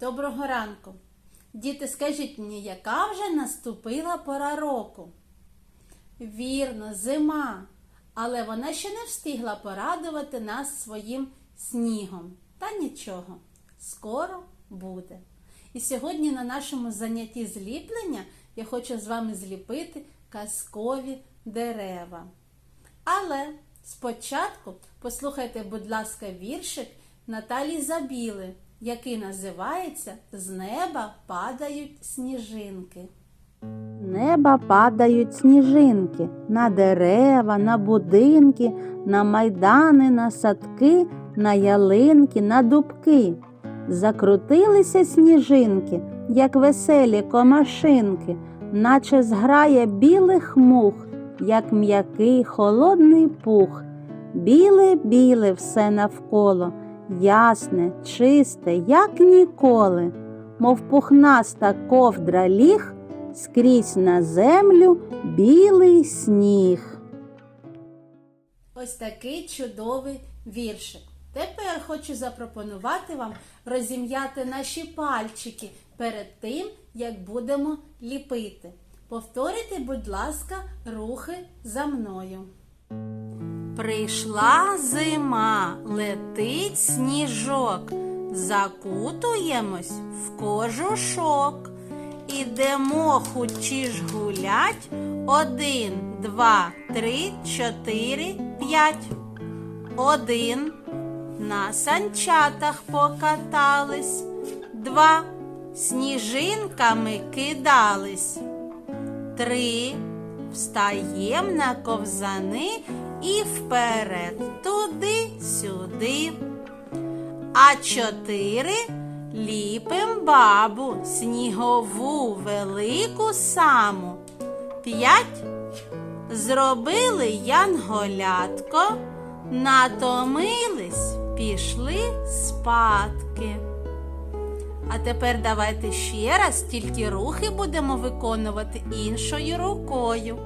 Доброго ранку. Діти, скажіть мені, яка вже наступила пора року? Вірно, зима. Але вона ще не встигла порадувати нас своїм снігом. Та нічого, скоро буде. І сьогодні на нашому занятті зліплення я хочу з вами зліпити казкові дерева. Але спочатку послухайте, будь ласка, віршик Наталії Забіли, який називається З неба падають сніжинки. Неба падають сніжинки на дерева, на будинки, на майдани, на садки, на ялинки, на дубки. Закрутилися сніжинки, як веселі комашинки, наче зграє білих мух, як м'який холодний пух. Біле-біле все навколо, ясне, чисте, як ніколи, мов пухнаста ковдра ліг, скрізь на землю білий сніг. Ось такий чудовий віршик. Тепер хочу запропонувати вам розім'яти наші пальчики перед тим, як будемо ліпити. Повторюйте, будь ласка, рухи за мною. Прийшла зима, летить сніжок, закутуємось в кожушок. Ідемо хучі ж гулять. Один, два, три, чотири, п'ять. Один. На санчатах покатались. Два. Сніжинками кидались. Три. Встаєм на ковзани і вперед, туди-сюди. А чотири ліпим бабу, снігову велику саму. П'ять зробили янголятко, натомились, пішли спадки. А тепер давайте ще раз тільки рухи будемо виконувати іншою рукою.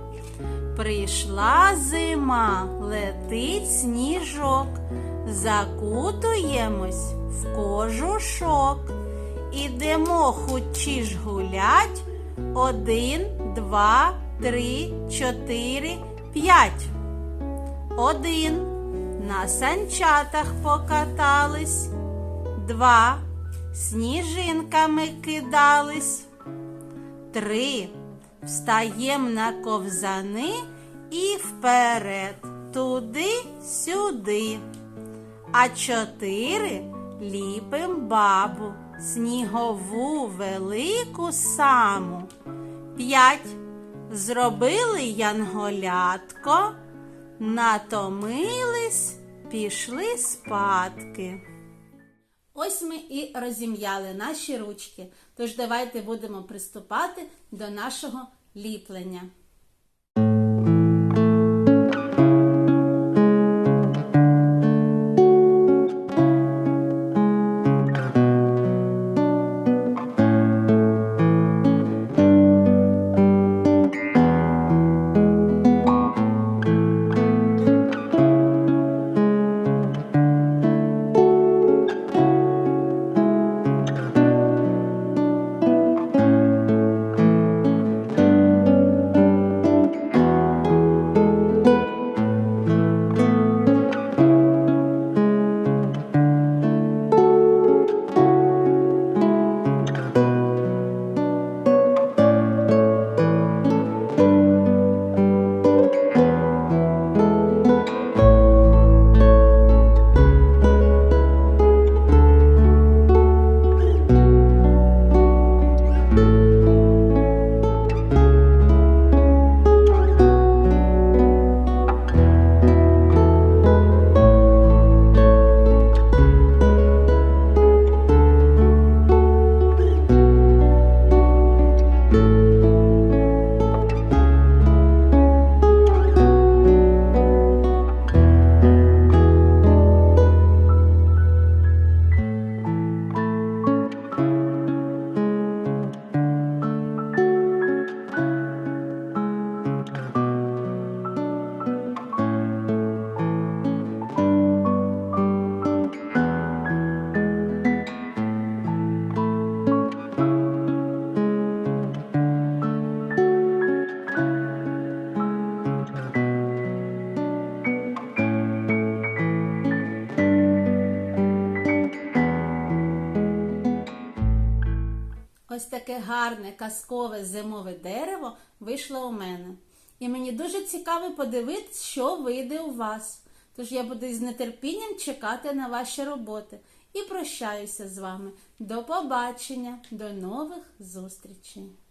Прийшла зима, летить сніжок, закутуємось в кожушок. Ідемо хучі ж гулять. Один, два, три, чотири, п'ять. Один. На санчатах покатались. Два. Сніжинками кидались. Три. Встаєм на ковзани і вперед, туди-сюди. А чотири ліпим бабу, снігову велику саму. П'ять зробили янголятко, натомились, пішли спадки. Ось ми і розім'яли наші ручки. Тож давайте будемо приступати до нашого ліплення. Ось таке гарне казкове зимове дерево вийшло у мене. І мені дуже цікаво подивитися, що вийде у вас. Тож я буду з нетерпінням чекати на ваші роботи і прощаюся з вами. До побачення, до нових зустрічей!